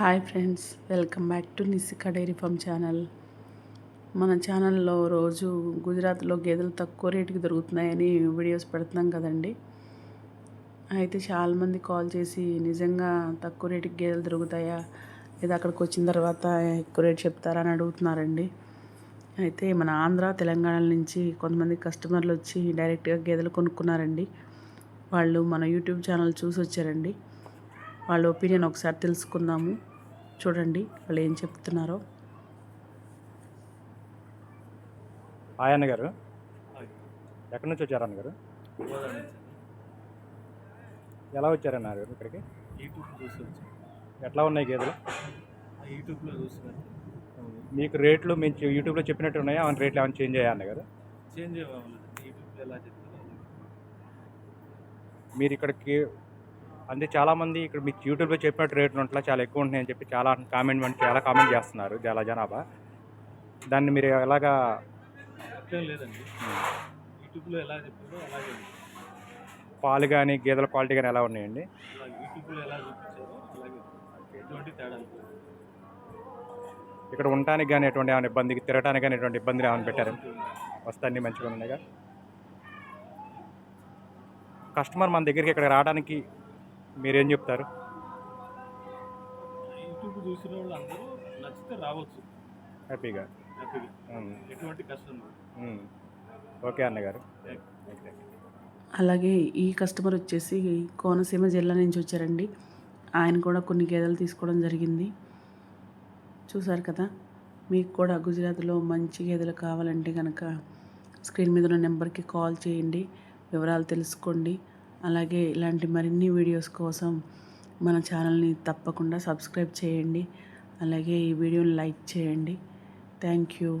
Hi friends welcome back to Nisika dairy farm channel. మన ఛానల్లో రోజు గుజరాత్లో గేదెలు తక్కువ రేటుకి దొరుకుతున్నాయని వీడియోస్ పెడుతున్నాం కదండి. అయితే చాలామంది కాల్ చేసి నిజంగా తక్కువ రేటుకి గేదెలు దొరుకుతాయా? లేదా అక్కడికి వచ్చిన తర్వాత ఎక్కువ రేటు చెప్తారా? అని అడుగుతున్నారండి. అయితే మన ఆంధ్ర తెలంగాణ నుంచి కొంతమంది కస్టమర్లు వచ్చి డైరెక్ట్గా గేదెలు కొనుక్కున్నారండి. వాళ్ళు మన యూట్యూబ్ ఛానల్ చూసి వచ్చారండి వాళ్ళ ఒపీనియన్ ఒకసారి తెలుసుకుందాము. చూడండి వాళ్ళు ఏం చెప్తున్నారో. అన్న గారు ఎక్కడి నుంచి వచ్చారు అన్న గారు ఎలా వచ్చారన్న గారు ఇక్కడికి? యూట్యూబ్ చూసి ఎట్లా ఉన్నాయి గేదెలు? యూట్యూబ్లో చూస్తున్నాను మీకు రేట్లు మేము యూట్యూబ్లో చెప్పినట్టు ఉన్నాయా? అవును రేట్లు ఏమైనా చేంజ్ అయ్యా అన్న గారు చేంజ్ యూట్యూబ్లో ఎలా చెప్తారో అలా. మీరు ఇక్కడికి అంటే చాలామంది ఇక్కడ మీకు యూట్యూబ్లో చెప్పినట్టు రేట్లు ఉంట్లా చాలా ఎక్కువ ఉంటున్నాయి అని చెప్పి చాలా కామెంట్ చాలా కామెంట్ చేస్తున్నారు చాలా జనాభా దాన్ని మీరు ఎలాగా లేదండి యూట్యూబ్లో ఎలా చెప్తారో అలాగే. పాలు కానీ గేదెల క్వాలిటీ కానీ ఎలా ఉన్నాయండి అలా యూట్యూబ్లో ఎలా చూపించారో అలాగే ఉంది. ఎటువంటి తేడా లేదు. ఇక్కడ ఉండటానికి కానీ ఎటువంటి ఏమైనా ఇబ్బందికి తిరగడానికి కానీ ఎటువంటి ఇబ్బందులు ఏమైనా పెట్టారు వస్తాన్ని మంచిగా ఉన్నాయిగా కస్టమర్ మన దగ్గరికి ఇక్కడ రావడానికి మీరేం చెప్తారు? యూట్యూబ్ చూసిన వాళ్ళు అందరూ నచ్చితే రావచ్చు. హ్యాపీగా? హ్యాపీగా. ఎటువంటి కష్టం. ఓకే అన్నగారు. అలాగే ఈ కస్టమర్ వచ్చేసి కోనసీమ జిల్లా నుంచి వచ్చారండి. ఆయన కూడా కొన్ని గేదెలు తీసుకోవడం జరిగింది. చూసారు కదా? మీకు కూడా గుజరాత్లో మంచి గేదెలు కావాలంటే కనుక స్క్రీన్ మీద ఉన్న నెంబర్కి కాల్ చేయండి. వివరాలు తెలుసుకోండి. అలాగే ఇలాంటి మరిన్ని వీడియోస్ కోసం మన ఛానల్ని తప్పకుండా సబ్స్క్రైబ్ చేయండి. అలాగే ఈ వీడియోని లైక్ చేయండి. Thank you.